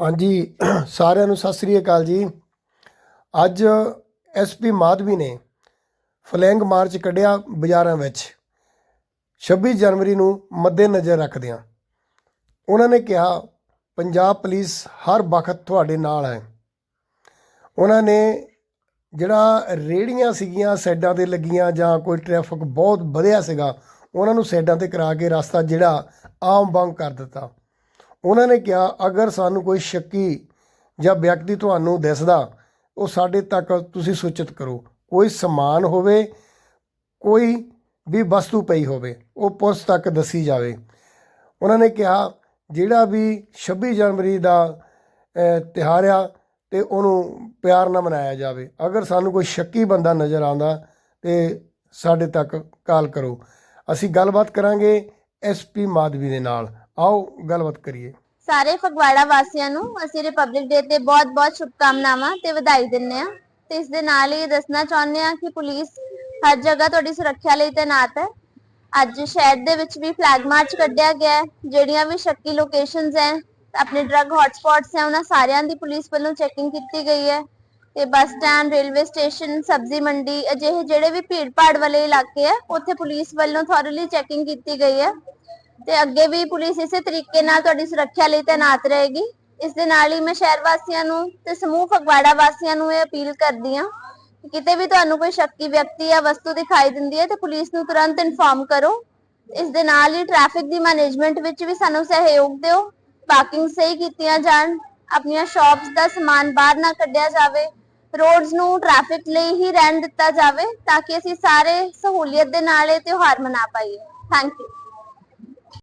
ਹਾਂਜੀ, ਸਾਰਿਆਂ ਨੂੰ ਸਤਿ ਸ੍ਰੀ ਅਕਾਲ ਜੀ। ਅੱਜ ਐਸਪੀ ਮਾਧਵੀ ਨੇ ਫਲੈਂਗ ਮਾਰਚ ਕੱਢਿਆ ਬਾਜ਼ਾਰਾਂ ਵਿੱਚ। 26 ਜਨਵਰੀ ਨੂੰ ਮੱਦੇਨਜ਼ਰ ਰੱਖਦਿਆਂ ਉਹਨਾਂ ਨੇ ਕਿਹਾ, ਪੰਜਾਬ ਪੁਲਿਸ ਹਰ ਵਕਤ ਤੁਹਾਡੇ ਨਾਲ ਹੈ। ਉਹਨਾਂ ਨੇ ਜਿਹੜਾ ਰੇੜੀਆਂ ਸੀਗੀਆਂ ਸਾਈਡਾਂ ਤੇ ਲੱਗੀਆਂ ਜਾਂ ਕੋਈ ਟ੍ਰੈਫਿਕ ਬਹੁਤ ਵਧਿਆ ਸੀਗਾ, ਉਹਨਾਂ ਨੂੰ ਸਾਈਡਾਂ ਤੇ ਕਰਾ ਕੇ ਰਸਤਾ ਜਿਹੜਾ ਆਮ ਬੰਦ ਕਰ ਦਿੱਤਾ। ਉਹਨਾਂ ਨੇ ਕਿਹਾ ਅਗਰ ਸਾਨੂੰ ਕੋਈ ਸ਼ੱਕੀ ਜਾਂ ਵਿਅਕਤੀ ਤੁਹਾਨੂੰ ਦਿਸਦਾ ਉਹ ਸਾਡੇ ਤੱਕ ਤੁਸੀਂ ਸੂਚਿਤ ਕਰੋ। ਕੋਈ ਸਮਾਨ ਹੋਵੇ ਕੋਈ ਵੀ ਵਸਤੂ ਪਈ ਹੋਵੇ ਉਹ ਪੁਲਿਸ ਤੱਕ ਦੱਸੀ ਜਾਵੇ। ਉਹਨਾਂ ਨੇ ਕਿਹਾ ਜਿਹੜਾ ਵੀ 26 ਜਨਵਰੀ ਦਾ ਅਹ, ਤਿਉਹਾਰ ਆ ਤੇ ਉਹਨੂੰ ਪਿਆਰ ਨਾਲ ਮਨਾਇਆ ਜਾਵੇ। ਅਗਰ ਸਾਨੂੰ ਕੋਈ ਸ਼ੱਕੀ ਬੰਦਾ ਨਜ਼ਰ ਆਉਂਦਾ ਤੇ ਸਾਡੇ ਤੱਕ ਕਾਲ ਕਰੋ। ਅਸੀਂ ਗੱਲਬਾਤ ਕਰਾਂਗੇ ਐਸਪੀ ਮਾਧਵੀ ਦੇ ਨਾਲ। ਆਓ ਗੱਲਬਾਤ ਕਰੀਏ। ਸਾਰੇ ਫਗਵਾੜਾ ਵਾਸੀਆਂ ਨੂੰ ਅਸੀਂ ਰਿਪਬਲਿਕ ਡੇ ਤੇ ਬਹੁਤ-ਬਹੁਤ ਸ਼ੁਭਕਾਮਨਾਵਾਂ ਤੇ ਵਧਾਈ ਦਿੰਨੇ ਆ ਤੇ ਇਸ ਦੇ ਨਾਲ ਹੀ ਦੱਸਣਾ ਚਾਹੁੰਦੇ ਆ ਕਿ ਪੁਲਿਸ ਹਰ ਜਗ੍ਹਾ ਤੁਹਾਡੀ ਸੁਰੱਖਿਆ ਲਈ ਤਾਇਨਾਤ ਹੈ। ਅੱਜ ਸ਼ਹਿਰ ਦੇ ਵਿੱਚ ਵੀ ਫਲੈਗ ਮਾਰਚ ਕੱਢਿਆ ਗਿਆ ਹੈ, ਜਿਹੜੀਆਂ ਵੀ ਸ਼ੱਕੀ ਲੋਕੇਸ਼ਨਸ ਹੈ, ਆਪਣੇ ਡਰੱਗ ਹੌਟਸਪੌਟਸ ਹੈ, ਉਹਨਾਂ ਸਾਰਿਆਂ ਦੀ ਪੁਲਿਸ ਵੱਲੋਂ ਚੈਕਿੰਗ ਕੀਤੀ ਗਈ ਹੈ। ਤੇ ਬੱਸ ਸਟੈਂਡ ਰੇਲਵੇ ਸਟੇਸ਼ਨ ਸਬਜ਼ੀ ਮੰਡੀ, ਅਜਿਹੇ ਜਿਹੜੇ ਵੀ ਭੀੜ ਭਾੜ ਵਾਲੇ ਇਲਾਕੇ ਹੈ, ਉੱਥੇ ਪੁਲਿਸ ਵੱਲੋਂ ਥੋਰਲੀ ਚੈਕਿੰਗ ਕੀਤੀ ਗਈ ਹੈ। ਤੇ ਅੱਗੇ ਵੀ ਪੁਲਿਸ ਇਸੇ ਤਰੀਕੇ ਨਾਲ ਤੁਹਾਡੀ ਸੁਰੱਖਿਆ ਲਈ ਤਾਇਨਾਤ ਰਹੇਗੀ। ਇਸ ਦੇ ਨਾਲ ਹੀ ਮੈਂ ਸ਼ਹਿਰ ਵਾਸੀਆਂ ਨੂੰ ਤੇ ਸਮੂਹ ਫਗਵਾੜਾ ਵਾਸੀਆਂ ਨੂੰ ਇਹ ਅਪੀਲ ਕਰਦੀ ਹਾਂ ਕਿ ਕਿਤੇ ਵੀ ਤੁਹਾਨੂੰ ਕੋਈ ਸ਼ੱਕੀ ਵਿਅਕਤੀ ਜਾਂ ਵਸਤੂ ਦਿਖਾਈ ਦਿੰਦੀ ਹੈ ਤੇ ਪੁਲਿਸ ਨੂੰ ਤੁਰੰਤ ਇਨਫਾਰਮ ਕਰੋ। ਇਸ ਦੇ ਨਾਲ ਹੀ ਟ੍ਰੈਫਿਕ ਦੀ ਮੈਨੇਜਮੈਂਟ ਵਿੱਚ ਵੀ ਸਾਨੂੰ ਸਹਿਯੋਗ ਦਿਓ। ਪਾਰਕਿੰਗ ਸਹੀ ਕੀਤੀਆਂ ਜਾਣ, ਆਪਣੀਆਂ ਸ਼ਾਪਸ ਦਾ ਸਮਾਨ ਬਾਹਰ ਨਾ ਕੱਢਿਆ ਜਾਵੇ, ਰੋਡਸ ਨੂੰ ਟ੍ਰੈਫਿਕ ਲਈ ਹੀ ਰਹਿਣ ਦਿੱਤਾ ਜਾਵੇ ਤਾਂ ਕਿ ਅਸੀਂ ਸਾਰੇ ਸਹੂਲੀਅਤ ਦੇ ਨਾਲ ਇਹ ਤਿਉਹਾਰ ਮਨਾ ਪਾਈਏ। Thank you.